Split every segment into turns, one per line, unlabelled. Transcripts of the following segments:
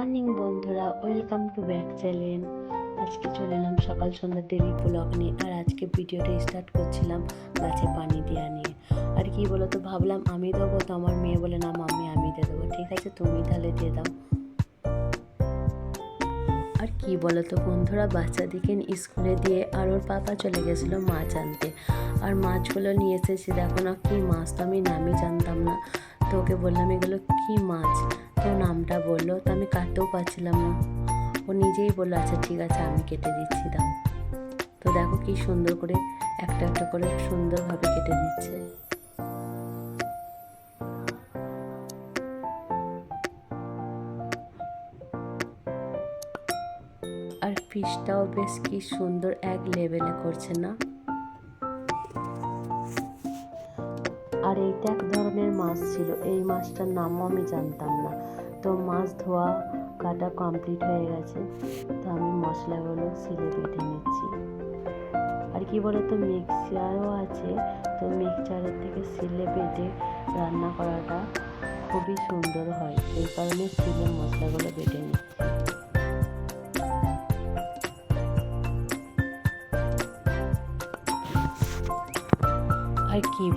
Morning, বন্ধুরা। Welcome to back channel আজকে চলে এলাম সকাল সন্ধ্যা ডেলি ব্লগ নিয়ে আর আজকে ভিডিওটা স্টার্ট করছিলাম গাছে পানি দেওয়া নিয়ে। আর কি বলো তো ভাবলাম আমি দেবো তো, আমার মেয়ে বলে, না মাম্মি, আমি দিয়ে দেবো। ঠিক আছে, তুমি তাহলে দিয়ে দাও। আর কি বলো তো বন্ধুরা, বাচ্চাদিকে স্কুলে দিয়ে আর ওর পাপা চলে গেছিল মাছ আনতে। আর মাছগুলো নিয়ে এসেছি, দেখো না কী মাছ, তো আমি নামই জানতাম না। তো ওকে বললাম, এগুলো কী মাছ? তো নামটা বলল, তো আমি কাটতেও পারছিলাম না। ও নিজেই বলল আচ্ছা ঠিক আছে, আমি কেটে দিচ্ছি, দাও। তো দেখো কি সুন্দর করে একটা একটা করে সুন্দরভাবে কেটে দিচ্ছে। আর ফিশটাও বেশ কি সুন্দর এক লেভেলে করছে না? আর এইটা এক ধরনের মাছ ছিল। এই মাছটার নামও আমি জানতাম না। তো মাছ ধোয়া কাটা কমপ্লিট হয়ে গেছে। তো আমি মশলাগুলো সিলে বেটে নিচ্ছি। আর কি বলো তো মিক্সচারও আছে। তো মিক্সচারের থেকে সিলে বেটে রান্না করাটা খুবই সুন্দর হয়। এই কারণে সিলে মশলাগুলো বেটে নিচ্ছি।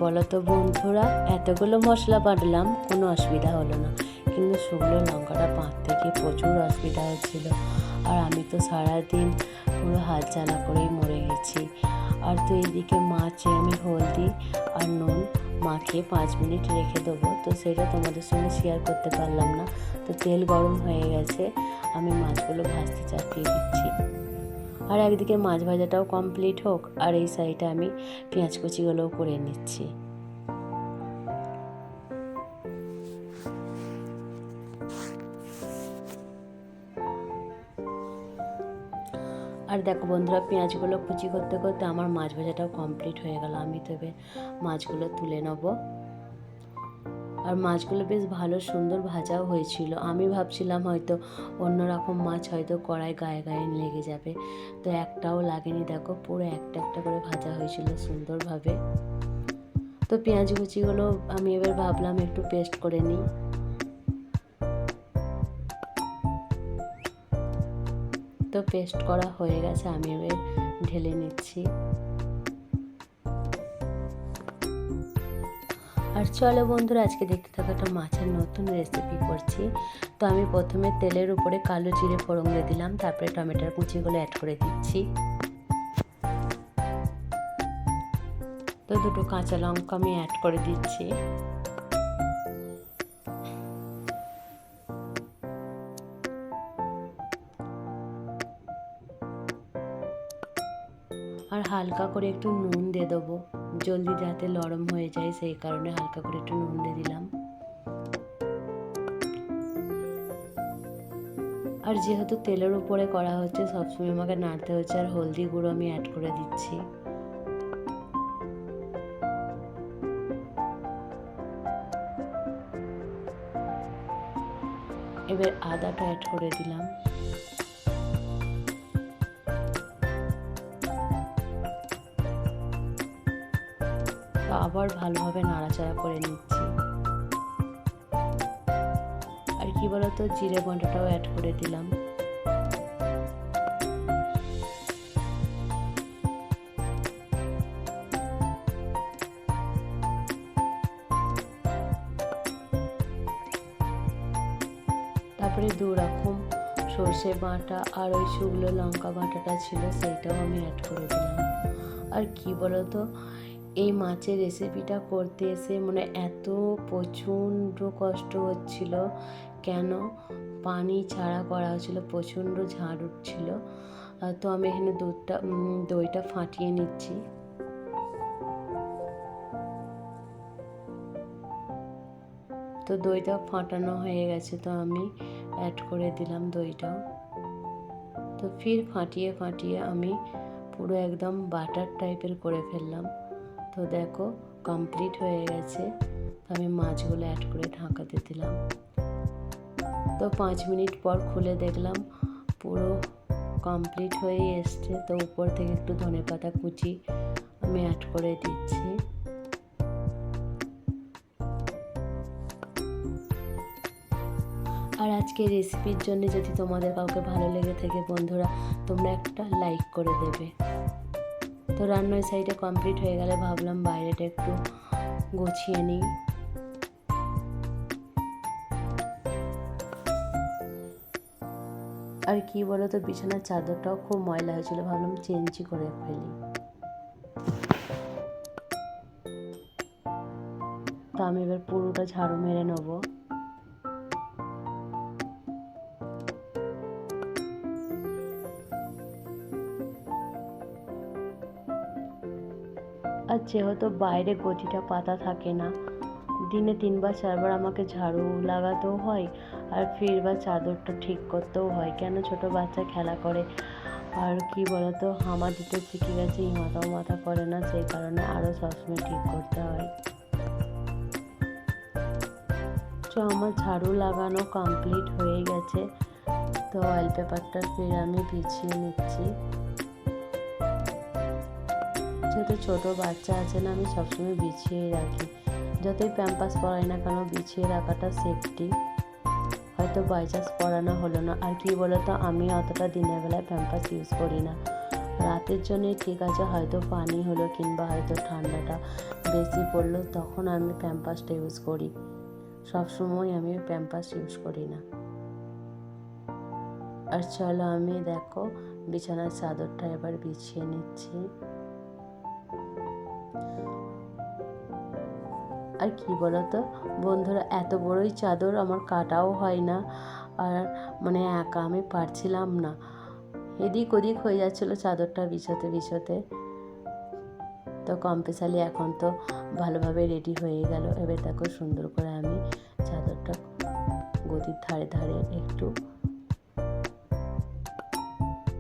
বলো তো বন্ধুরা, এতগুলো মশলা বাটলাম, কোনো অসুবিধা হলো না। কিন্তু শুকনো লঙ্কাটা বাঁধতে গিয়ে প্রচুর অসুবিধা হচ্ছিল আর আমি তো সারাদিন পুরো হাত জ্বালা করেই মরে গেছি। আর তো এইদিকে মাছে আমি হলদি আর নুন মাখিয়ে পাঁচ মিনিট রেখে দেবো। তো সেটা তোমাদের সঙ্গে শেয়ার করতে পারলাম না। তো তেল গরম হয়ে গেছে, আমি মাছগুলো ভাজতে চাপিয়ে দিচ্ছি। আর একদিকে মাছ ভাজাটাও কমপ্লিট হোক, আর এই সাইডে আমি পেঁয়াজ কুচিগুলোও করে নিচ্ছি। আর দেখো বন্ধুরা, পেঁয়াজগুলো কুচি করতে করতে আমার মাছ ভাজাটাও কমপ্লিট হয়ে গেল। আমি তবে মাছগুলো তুলে নেব। আর মাছগুলো বেশ ভালো, সুন্দর ভাজাও হয়েছিল। আমি ভাবছিলাম হয়তো অন্যরকম মাছ হয়তো কড়াই গায়ে গায়ে লেগে যাবে। তো একটাও লাগেনি। দেখো পুরো একটা একটা করে ভাজা হয়েছিল সুন্দরভাবে। তো পেঁয়াজ কুচিগুলো আমি এবার ভাবলাম একটু পেস্ট করে নিই। তো পেস্ট করা হয়ে গেছে। আমি এবার ঢেলে নিচ্ছি। আর চলো বন্ধুরা, আজকে দেখতে থাকা একটা মাছের নতুন রেসিপি করছি। তো আমি প্রথমে তেলের উপরে কালো জিরে ফোড়ন দিয়ে দিলাম, তারপরে টমেটোর কুচিগুলো অ্যাড করে দিচ্ছি। তো দুটো কাঁচা লঙ্কা আমি অ্যাড করে দিচ্ছি। আর হালকা করে একটু নুন দিয়ে দেবো। জলদি যাতে নরম হয়ে যায়, সেই কারণে হালকা করে একটু নুন দিয়ে দিলাম। আর যেহেতু তেলের উপরে করা হচ্ছে, সবসময় আমাকে নাড়তে হচ্ছে, আর হলদি গুঁড়ো আমি অ্যাড করে দিচ্ছি। এবার আদাটা অ্যাড করে দিলাম। আবার ভালোভাবে নাড়াচাড়া করে নিচ্ছি। আর কি বলতো, জিরে বন্ডাটাও অ্যাড করে দিলাম। তারপরে দু রকম সর্ষে বাটা আর ওই শুকনো লঙ্কা বাটাটা ছিল, সেইটাও আমি অ্যাড করে দিলাম। আর কি বলতো এই মাছের রেসিপিটা করতে এসে মানে এত প্রচণ্ড কষ্ট হচ্ছিল। কেন? পানি ছাড়া করা হচ্ছিল, প্রচণ্ড ঝাড় উঠছিল। তো আমি এখানে দুধটা দইটা ফাটিয়ে নিচ্ছি। তো দইটা ফাটানো হয়ে গেছে তো আমি অ্যাড করে দিলাম দইটাও তো ফির ফাটিয়ে ফাটিয়ে আমি পুরো একদম বাটার টাইপের করে ফেললাম। তো দেখো কমপ্লিট হয়ে গেছে। তো আমি মাছগুলো অ্যাড করে ঢাকাতে দিলাম। তো পাঁচ মিনিট পর খুলে দেখলাম, পুরো কমপ্লিট হয়ে এসছে। তো উপর থেকে একটু ধনে পাতা কুচি আমি অ্যাড করে দিচ্ছি। আর আজকে রেসিপির জন্য যদি তোমাদের কাউকে ভালো লেগে থাকে বন্ধুরা, তোমরা একটা লাইক করে দেবে। তো রান্নার সাইডে কমপ্লিট হয়ে গেলে ভাবলাম বাইরেটা একটু গুছিয়ে নিই। আর কি বলো তো বিছানার চাদরটাও খুব ময়লা হয়েছিল, ভাবলাম চেঞ্জই করে ফেলি। তো আমি এবার পুরোটা ঝাড়ু মেরে নেব। যেহেতু বাইরে গটিটা পাতা থাকে না, দিনে তিনবার, চারবার আমাকে ঝাড়ু লাগাতেও হয় আর ফিরবার চাদরটা ঠিক করতেও হয়। কেন ছোট বাচ্চা খেলা করে? আর কি বলতো, হামা দিতে শিখে গেছে এই মাথাও মাথা করে না সেই কারণে আরও সবসময় ঠিক করতে হয়। তো আমার ঝাড়ু লাগানো কমপ্লিট হয়ে গেছে। তো অয়েল পেপারটা ফির আমি বিছিয়ে নিচ্ছি। যেহেতু ছোটো, বাচ্চা আছে না, আমি সবসময় বিছিয়ে রাখি। যতই প্যাম্পাস পরাই না কেন, বিছিয়ে রাখাটা সেফটি হয়তো বাই চান্স পরানো হলো না। আর কি বলতো, আমি অতটা দিনের বেলায় প্যাম্পাস ইউজ করি না। রাতের জন্যই ঠিক আছে, হয়তো পানি হলো কিংবা হয়তো ঠান্ডাটা বেশি পড়ল, তখন আমি প্যাম্পাসটা ইউজ করি। সবসময় আমি প্যাম্পাস ইউজ করি না। আর চলো আমি দেখো, বিছানার চাদরটা এবার বিছিয়ে নিচ্ছি। আর কি বলতো? বন্ধুরা, এত বড়ই চাদর আমার কাটাও হয় না। আর মানে একা আমি পারছিলাম না। এদিক ওদিক হয়ে যাচ্ছিল চাদরটা বিছোতে বিছোতে। তো কম্পেশালি এখন তো ভালোভাবে রেডি হয়ে গেল। এবার দেখো সুন্দর করে আমি চাদরটা গদির ধারে ধারে একটু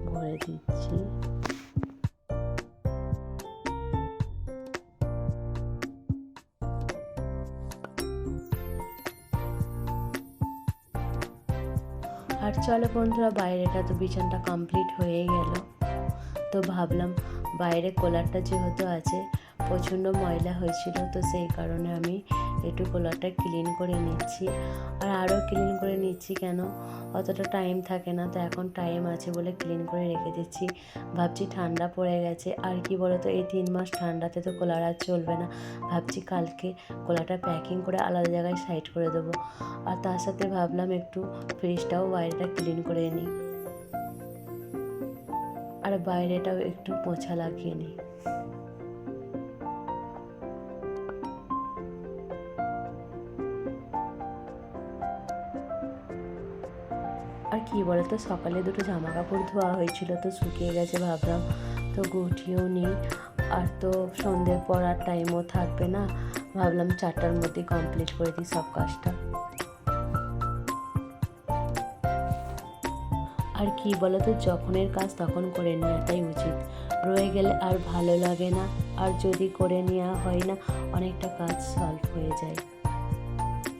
ভরে দিচ্ছি। আর চলো বন্ধুরা, বাইরেটা তো বিছানটা কমপ্লিট হয়ে গেল। তো ভাবলাম বাইরে কোলারটা যেহেতু আছে, প্রচণ্ড ময়লা হয়েছিল, তো সেই কারণে আমি একটু কোলারটা ক্লিন করে নিচ্ছি। আর আরও ক্লিন করে নিচ্ছি কেন? অতটা টাইম থাকে না, তো এখন টাইম আছে বলে ক্লিন করে রেখে দিচ্ছি। ভাবছি ঠান্ডা পড়ে গেছে, আর কি বলতো, এই তিন মাস ঠান্ডাতে তো কোলার আর চলবে না। ভাবছি কালকে কলাটা প্যাকিং করে আলাদা জায়গায় সাইড করে দেবো। আর তার সাথে ভাবলাম একটু ফ্রিজটাও বাইরেটা ক্লিন করে নিই। আর বাইরেটাও একটু পোছা লাগিয়ে নিই। আর কি বলতো, সকালে দুটো জামা কাপড় ধোয়া হয়েছিল তো শুকিয়ে গেছে ভাবলাম, তো গুটিয়েও নিই। আর তো সন্ধ্যের পর আর টাইমও থাকবে না, ভাবলাম চারটার মধ্যে কমপ্লিট করে দিই সব কাজটা। আর কি বলতো, যখনের কাজ তখন করে নেওয়াটাই উচিত। রয়ে গেলে আর ভালো লাগে না, আর যদি করে নেওয়া হয় না, অনেকটা কাজ সলভ হয়ে যায়।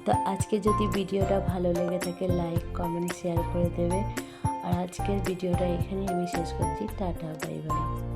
তো আজকে যদি ভিডিওটা ভালো লেগে থাকে লাইক কমেন্ট শেয়ার করে দেবে। আর আজকের ভিডিওটা এখানেই আমি শেষ করছি। Tata bye bye